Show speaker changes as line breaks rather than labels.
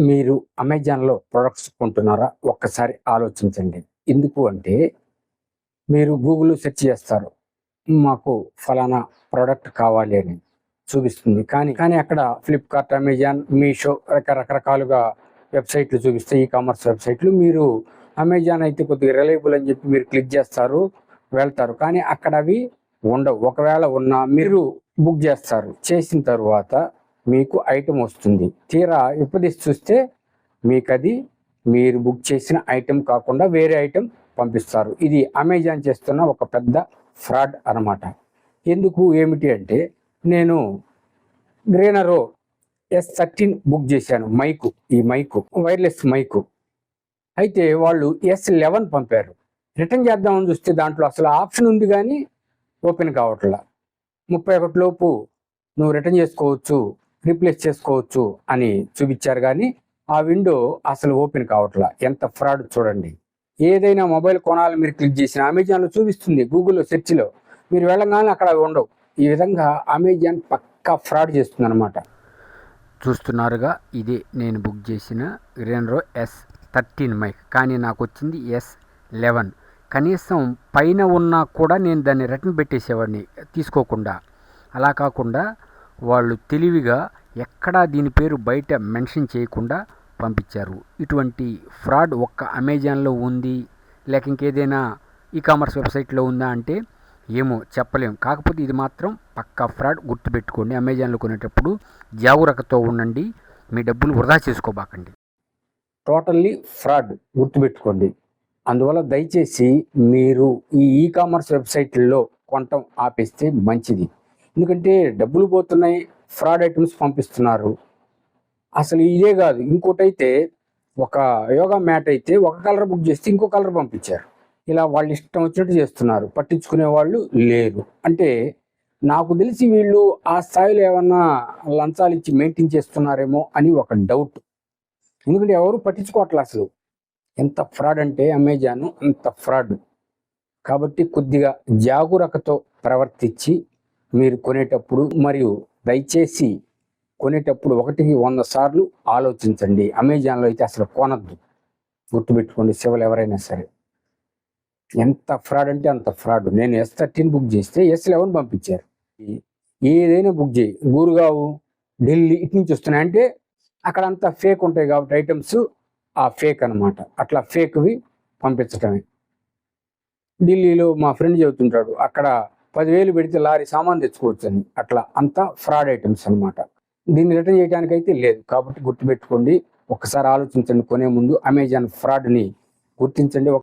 మీరు అమెజాన్లో ప్రొడక్ట్స్ కొంటున్నారా? ఒక్కసారి ఆలోచించండి. ఎందుకు అంటే మీరు గూగుల్లో సెర్చ్ చేస్తారు. మాకు ఫలానా ప్రోడక్ట్ కావాలి అని చూపిస్తుంది. కానీ కానీ అక్కడ ఫ్లిప్కార్ట్ అమెజాన్ మీషో రకరకరకాలుగా వెబ్సైట్లు చూపిస్తాయి. ఈ కామర్స్ వెబ్సైట్లు. మీరు అమెజాన్ అయితే కొద్దిగా రిలయబుల్ అని చెప్పి మీరు క్లిక్ చేస్తారు వెళ్తారు. కానీ అక్కడ అవి ఉండవు. ఒకవేళ ఉన్నా మీరు బుక్ చేస్తారు. చేసిన తర్వాత మీకు ఐటెం వస్తుంది. తీరా విపదిసి చూస్తే మీకు అది మీరు బుక్ చేసిన ఐటెం కాకుండా వేరే ఐటెం పంపిస్తారు. ఇది అమెజాన్ చేస్తున్న ఒక పెద్ద ఫ్రాడ్ అన్నమాట. ఎందుకు? ఏమిటి అంటే నేను గ్రేనరో ఎస్ థర్టీన్ బుక్ చేశాను. మైకు ఈ మైకు వైర్లెస్ మైకు అయితే వాళ్ళు ఎస్ లెవెన్ పంపారు. రిటర్న్ చేద్దామని చూస్తే దాంట్లో అసలు ఆప్షన్ ఉంది కానీ ఓపెన్ కావట్లా. ముప్పై ఒకటి లోపు నువ్వు రిటర్న్ చేసుకోవచ్చు. రీప్లేస్ చేసుకోవచ్చు అని చూపించారు కానీ ఆ విండో అసలు ఓపెన్ కావట్లా. ఎంత ఫ్రాడ్ చూడండి. ఏదైనా మొబైల్ కొనాలి మీరు క్లిక్ చేసిన అమెజాన్లో చూపిస్తుంది గూగుల్లో సెర్చ్లో మీరు వెళ్ళగానే అక్కడ ఉండవు. ఈ విధంగా అమెజాన్ పక్కా ఫ్రాడ్ చేస్తుంది అనమాట చూస్తున్నారుగా ఇది నేను బుక్ చేసిన రెన్రో ఎస్ థర్టీన్ మైక్ కానీ నాకు వచ్చింది ఎస్ లెవెన్ కనీసం పైన ఉన్నా కూడా నేను దాన్ని రిటర్న్ పెట్టేసేవాడిని తీసుకోకుండా. అలా కాకుండా వాళ్ళు తెలివిగా ఎక్కడా దీని పేరు బయట మెన్షన్ చేయకుండా పంపించారు. ఇటువంటి ఫ్రాడ్ ఒక్క అమెజాన్లో ఉంది లేక ఇంకేదైనా ఈ కామర్స్ వెబ్సైట్లో ఉందా అంటే ఏమో చెప్పలేము కాకపోతే ఇది మాత్రం పక్కా ఫ్రాడ్ గుర్తుపెట్టుకోండి. అమెజాన్లో కొనేటప్పుడు జాగ్రత్తతో ఉండండి మీ డబ్బులు వృధా చేసుకోబాకండి. టోటల్లీ ఫ్రాడ్ గుర్తుపెట్టుకోండి. అందువల్ల దయచేసి మీరు ఈ ఈ కామర్స్ వెబ్సైట్లలో కొనటం ఆపేస్తే మంచిది. ఎందుకంటే డబ్బులు పోతున్నాయి ఫ్రాడ్ ఐటమ్స్ పంపిస్తున్నారు. అసలు ఇదే కాదు ఇంకోటైతే ఒక యోగా మ్యాట్ అయితే ఒక కలర్ బుక్ చేస్తే ఇంకో కలర్ పంపించారు. ఇలా వాళ్ళు ఇష్టం వచ్చినట్టు చేస్తున్నారు పట్టించుకునే వాళ్ళు లేరు. అంటే నాకు తెలిసి వీళ్ళు ఆ స్థాయిలో ఏమన్నా లంచాలు ఇచ్చి మెయింటైన్ చేస్తున్నారేమో అని ఒక డౌట్ ఎందుకంటే ఎవరు పట్టించుకోవట్లే అసలు. ఎంత ఫ్రాడ్ అంటే అమెజాన్ అంత ఫ్రాడ్ కాబట్టి కొద్దిగా జాగురకతో ప్రవర్తించి మీరు కొనేటప్పుడు మరియు దయచేసి కొనేటప్పుడు ఒకటికి వంద సార్లు ఆలోచించండి. అమెజాన్లో అయితే అసలు కొనద్దు. గుర్తుపెట్టుకోండి సేవలు ఎవరైనా సరే. ఎంత ఫ్రాడ్ అంటే అంత ఫ్రాడ్. నేను ఎస్ థర్టీన్ బుక్ చేస్తే ఎస్ లెవెన్ పంపించారు. ఏదైనా బుక్ చేయి. గురుగావు ఢిల్లీ ఇటు నుంచి వస్తున్నాయి అంటే అక్కడ అంతా ఫేక్ ఉంటాయి కాబట్టి ఐటమ్స్ ఆ ఫేక్ అన్నమాట. అట్లా ఫేక్వి పంపించటమే. ఢిల్లీలో మా ఫ్రెండ్ చెబుతుంటాడు అక్కడ పదివేలు పెడితే లారీ సామాన్ తెచ్చుకోవచ్చు అని అట్లా అంతా ఫ్రాడ్ ఐటమ్స్ అన్నమాట. దీన్ని రిటర్న్ చేయడానికి అయితే లేదు. కాబట్టి గుర్తుపెట్టుకోండి ఒకసారి ఆలోచించండి కొనే ముందు అమెజాన్ ఫ్రాడ్ని గుర్తించండి.